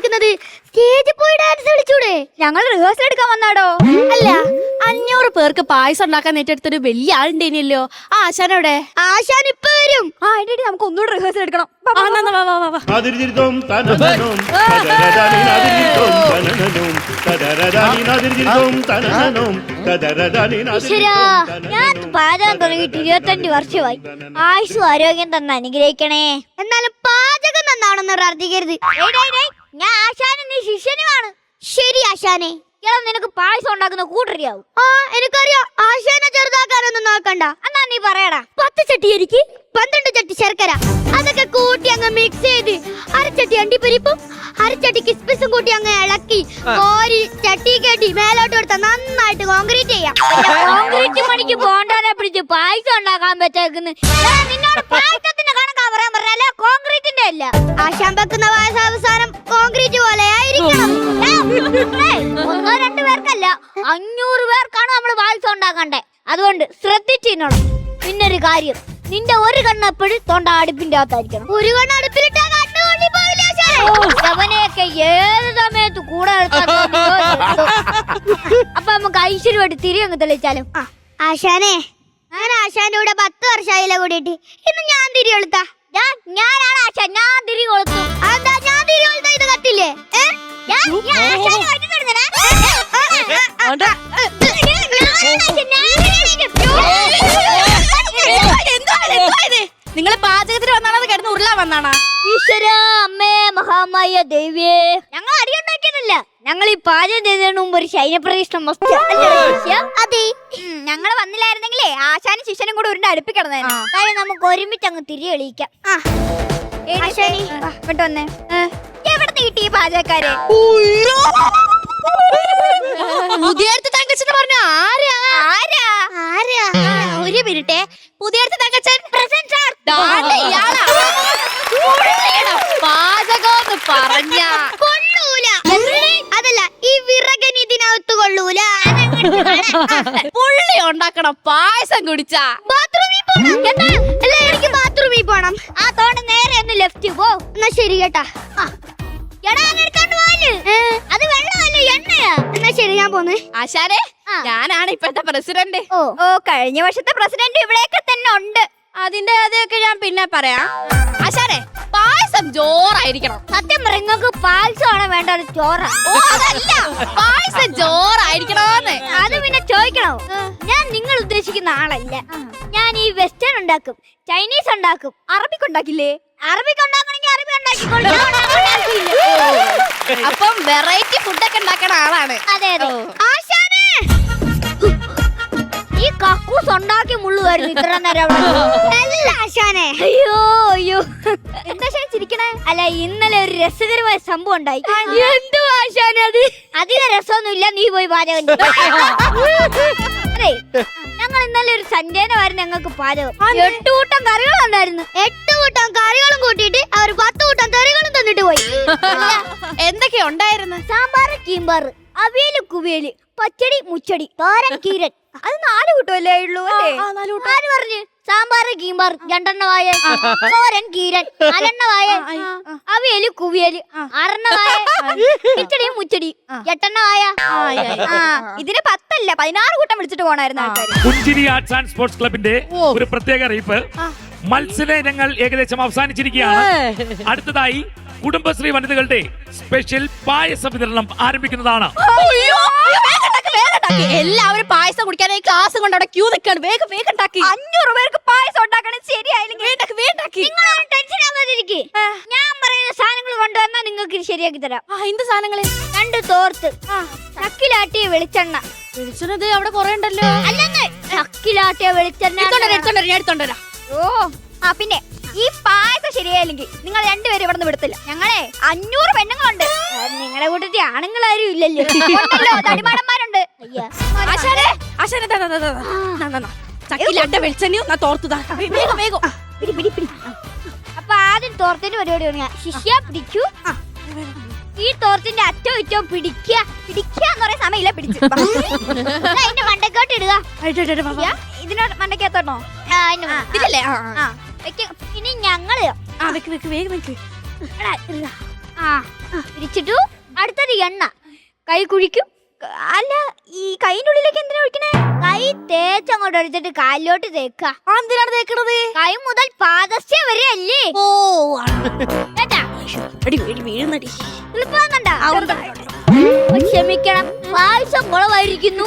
കളിക്കുന്നത് സ്റ്റേജിൽ പോയി ഡാൻസ് കളിച്ചൂടെ? ഞങ്ങൾ റിഹേഴ്സൽ എടുക്കാൻ വന്നാടോ? അല്ല അഞ്ഞൂറ് പേർക്ക് പായസം ഉണ്ടാക്കാൻ ഏറ്റെടുത്തൊരു വലിയ ആളുണ്ടേനല്ലോ ആ ആശാനവിടെ ആശാൻ ഇപ്പൊ ആ നമുക്ക് ഒന്നുകൂടെ റിഹേഴ്സൽ എടുക്കണം. തനനനോം ഈശ്വരാ, ഞാൻ പാചകം തുടങ്ങിയിട്ട് ഇരുപത്തഞ്ച് വർഷമായി. ആയുസ് ആരോഗ്യം തന്നെ അനുഗ്രഹിക്കണേ. എന്നാലും പാചകം നന്നാണെന്ന് പ്രാർത്ഥിക്കരുത്. ഞാൻ ആശാനും നീ ശിഷ്യനുമാണ്. ശരി ആശാനെ. ഇയാൾ നിനക്ക് പായസം ഉണ്ടാക്കുന്ന കൂട്ടറിയാവും? ആ എനിക്കറിയാം. ആശയനെ ചെറുതാക്കാനൊന്നും നോക്കണ്ട എന്നാ നീ പറയടാ. പത്ത് ചട്ടി എനിക്ക് പന്ത്രണ്ട് ചട്ടി ശർക്കര. അതൊക്കെ കൂട്ടി അങ്ങ് മിക്സ് ചെയ്ത് അരച്ചട്ടി അണ്ടിപ്പരിപ്പും അരച്ചട്ടി കിസ്മിസും കൂട്ടി അങ്ങ് ഇളക്കി കോരി ചട്ടി കെട്ടി മേലോട്ട് കൊടുത്ത നന്നായിട്ട് കോൺക്രീറ്റ് ചെയ്യാം. കോൺക്രീറ്റ് പണിക്ക് പോണ്ടാനെ പിടിച്ച് പായസം ഉണ്ടാക്കാൻ പറ്റേക്കുന്നു നിന്നോട് പായസത്തിന്റെ കണക്കാ പറയാൻ പറഞ്ഞാലേ കോൺക്രീറ്റിന്റെ അല്ല. ആശാൻ വെക്കുന്ന പായസം അവസാനം കോൺക്രീറ്റ് പേർക്കല്ല അഞ്ഞൂറ് പേർക്കാണ് നമ്മൾ പായസം ഉണ്ടാക്കണ്ടേ. അതുകൊണ്ട് ശ്രദ്ധിച്ചിരുന്നോളൂ പിന്നൊരു കാര്യം നിന്റെ ഒരു കണ്ണ് എപ്പോഴും തൊണ്ട അടുപ്പിന്റെ അകത്തായിരിക്കണം. ഒരു കണ്ണ് അടുപ്പിലിട്ടാ അവനെയൊക്കെ ഏത് സമയത്ത് കൂടെ? അപ്പൊ നമുക്ക് ഐശ്വര്യമായിട്ട് തിരി അങ്ങ് തെളിച്ചാലും. ആശാനെ. ഞാൻ ആശാന്റെ കൂടെ പത്ത് വർഷമായില്ല കൂടിയിട്ട്. ഇന്ന് ഞാൻ തിരി കൊളുത്താ. ഞാൻ ഞാനാണ് ആശാൻ. ഞാൻ തിരി കൊളുത്തു. അതാ ഞാൻ തിരി കൊളുത്ത? ഇത് കത്തില്ലേ? ഞാൻ- ഞാൻ നിങ്ങൾ പാചകത്തിന് വന്നാണോ കിടന്ന് ഉരുളാൻ വന്നാണാ? ഈശ്വര അമ്മേ മഹാമായ ദേവിയേ ഞങ്ങൾ അടിയുണ്ടാക്കിയതല്ല ഞങ്ങൾ ഈ പാചകം ചെയ്തതിന് മുമ്പ് ഒരു ശൈനപ്രതിഷ്ഠം അതെ. ഞങ്ങൾ വന്നില്ലായിരുന്നെങ്കിലേ ആശാനും ശിഷ്യനും കൂടെ ഉരുണ്ട് അടുപ്പി കാര്യം നമുക്ക് ഒരുമിച്ച് അങ്ങ് തിരി തെളിയിക്കാം ആശാനി ഇങ്ങോട്ട് വന്നേ. എവിടുന്ന് കിട്ടി ഈ പാചകക്കാരെ? പുതിയ തങ്കച്ചൻ പറഞ്ഞു ആരാ? ആരാ? ആരാ? ഒരു മിനിറ്റേ. പുതിയ തങ്കച്ചൻ. ദാണ്ടെ ഇയാളാ. പുള്ളിയുടെ പാചകം പറഞ്ഞ. കൊള്ളൂല. അതല്ല ഈ വിറകൻ ഇതിനകത്ത് കൊള്ളൂല. പുള്ളി ഉണ്ടാക്കണം പായസം കുടിച്ചാ. ബാത്റൂമിൽ പോണം. എന്താ? അല്ല എനിക്ക് ബാത്റൂമിൽ പോണം. ആ തോണ നേരെ ഒന്ന് ലെഫ്റ്റ് പോ. എന്നാ ശരി കേട്ടാ. എടാ എടുത്തോണ്ട് പോവല്ല്. എന്നാ ശരി ഞാൻ പോന്നേ. ആശാരെ ആ. ഞാനാണ് ഇപ്പോഴത്തെ പ്രസിഡന്റ്. ഓ ഓ കഴിഞ്ഞ വർഷത്തെ പ്രസിഡന്റ് ഇവിടെയൊക്കെ തന്നെ ഉണ്ട്. അതിന്റെ അതൊക്കെ ഞാൻ പിന്നെ പറയാം. ആശാരെ പായസം ജോറായിരിക്കണം. സത്യം നിങ്ങൾക്ക് പാൽസമാണ് വേണ്ട ഒരു ചോറ. ഓ അതല്ല. പായസം ജോറായിരിക്കണോന്ന്. അത് പിന്നെ ചോദിക്കണോ? ഞാൻ നിങ്ങൾ ഉദ്ദേശിക്കുന്ന ആളല്ല. ഞാൻ ഈ വെസ്റ്റേൺ ഉണ്ടാക്കും ചൈനീസ് ഉണ്ടാക്കും അറബിക്ക് ഉണ്ടാക്കില്ലേ? അറബിക്ക് ഉണ്ടാക്കണമെങ്കിൽ അറബി ഉണ്ടാക്കിക്കോളൂ. വെറൈറ്റി ഫുഡൊക്കെ ഉണ്ടാക്കുന്ന ആളാണ്. അതെ അതെ. ആശാനേ! ഈ കക്കൂസ് ഉണ്ടാക്കി മുള്ളുവായിരുന്നു ഇത്ര നേരം. അല്ല ആശാനെ. അയ്യോ അയ്യോ. എന്താ ആശാനെ ചിരിക്കണേ? അല്ല ഇന്നലെ ഒരു രസകരമായ സംഭവം ഉണ്ടായി. എന്തോ ആശാനെ അത്? അധികം രസമൊന്നുമില്ല നീ പോയി പാചകം അതെ ഞങ്ങൾ ഇന്നലെ ഒരു സൺഡേനായിരുന്നു ഞങ്ങൾക്ക് പാചകം എട്ട് കൂട്ടം കറികളുണ്ടായിരുന്നു എട്ട് കൂട്ടം കറികളും കൂട്ടിയിട്ട് അവർ പത്ത് കൂട്ടം തെറികളും തന്നിട്ട് പോയി. എന്തൊക്കെ ഉണ്ടായിരുന്നു? സാമ്പാർ കീമ്പാർ അവിയൽ കുവിയൽ പച്ചടി മുച്ചടി തോരൻ കീരൻ. അത് നാല് കൂട്ടമല്ലേ ഉള്ളൂ അല്ലേ? ആ, നാല് കൂട്ടം. ആര് പറഞ്ഞു? സാമ്പാർ ഗീമ്പാർ രണ്ടെണ്ണവായ തോരൻ കീരൻ നാലെണ്ണമായ അവിയൽ കുവിയൽ. ആറെണ്ണമായ കിച്ചടി മുച്ചടി. എട്ടെണ്ണമായ ഇതിന് പത്തല്ല പതിനാറ് കൂട്ടം വിളിച്ചിട്ട് പോണായിരുന്നു ആൾക്കാർ പുഞ്ചിരി ആർട്സ് ആൻഡ് സ്പോർട്സ് ക്ലബിന്റെ ഓ. ഒരു പ്രത്യേക അറിയിപ്പ്. മത്സര ഇനങ്ങൾ ഏകദേശം അവസാനിച്ചിരിക്കുകയാണ്. അടുത്തതായി കുടുംബശ്രീ വനിതകളുടെ സ്പെഷ്യൽ പായസ വിതരണം ആരംഭിക്കുന്നതാണ്. എല്ലാവരും പായസം കുടിക്കാനായി ക്ലാസ് കൊണ്ട് അവിടെ ക്യൂ നിൽക്കാണ് വേഗം വേഗം ഉണ്ടാക്കി. അഞ്ഞൂറ് പേർക്ക് പായസം ഉണ്ടാക്കണം ശരിയായില്ലെങ്കിൽ വേണ്ടാക്ക് വേണ്ടാക്കി. നിങ്ങൾ ടെൻഷൻ ആവാതിരിക്കെ ഞാൻ പറയുന്ന സാധനങ്ങൾ കൊണ്ടുവന്നാൽ നിങ്ങൾക്ക് ശരിയാക്കി തരാം. ആ എന്ത് സാധനങ്ങൾ? രണ്ട് തോർത്ത്. ചക്കിലാട്ടിയ വെളിച്ചെണ്ണ. വിളിച്ചത് അവിടെ കൊറേ ഉണ്ടല്ലോ. അല്ലെന്ന്. ചക്കിലാട്ടിയ വെളിച്ചെണ്ണ എടുത്തോണ്ടരാ, എടുത്തോണ്ടരാ, ഞാൻ എടുത്തോണ്ടരാ ഓ ആ പിന്നെ ഈ പായസം ശരിയായില്ലെങ്കിൽ നിങ്ങൾ രണ്ടുപേരും ഇവിടെ നിന്ന് വിടത്തില്ല. ഞങ്ങളെ അഞ്ഞൂറ് പെണ്ണുങ്ങളുണ്ട്. നിങ്ങളെ കൂട്ടത്തിൽ ആണുങ്ങളാരും ഇല്ലല്ലോ. ഉണ്ടല്ലോ, അയ്യാ. ആശാനെ ആശാരെ ദാ, ദാ, ദാ, ദാ, ദാ, ദാ, ദാ. ചക്കിലട്ട വെളിച്ചെണ്ണയും ഞാൻ തോർത്തുതാ വേഗം. വേഗം പിടി പിടി പിടി. അപ്പൊ ആദ്യം തോർത്തിന്റെ പരിപാടി തുടങ്ങിയ ശിഷ്യ പിടിക്കൂ. ഈ തോർത്തിന്റെ അറ്റോ ഇറ്റോ പിടിക്കുക. പിടിക്കുക എന്ന് പറയുന്ന സമയമില്ല പിടിച്ചു. ദാ അതിന്റെ മണ്ടക്കോട്ട് ഇടുക. വാ. ഇതിനോട് മണ്ടക്കകത്തോട്ടോ ആ, അതിന്റെ മണ്ട- ഇതില്ലേ ആ, ആ. ആ വെക്ക്. ഇനി ഞങ്ങൾ. ആ വെക്ക് വെക്ക് വേഗം വെക്ക്. എടാ, ഇതാ. ആ പിരിച്ചിട്ടു അടുത്തത് എണ്ണ. കൈ കുഴിക്കും. അല്ല ഈ കൈന്റെ ഉള്ളിലേക്ക് എന്തിനാ ഒഴിക്കണേ? കൈ തേച്ച് അങ്ങോട്ട് ഒഴിച്ചിട്ട് കാലിലോട്ട് തേക്ക എന്തിനാണ് തേക്കണത്? കൈ മുതൽ പാദസ്യ വരെ അല്ലേ ഓ ക്ഷമിക്കണം. പായസം കുളമായിരിക്കുന്നു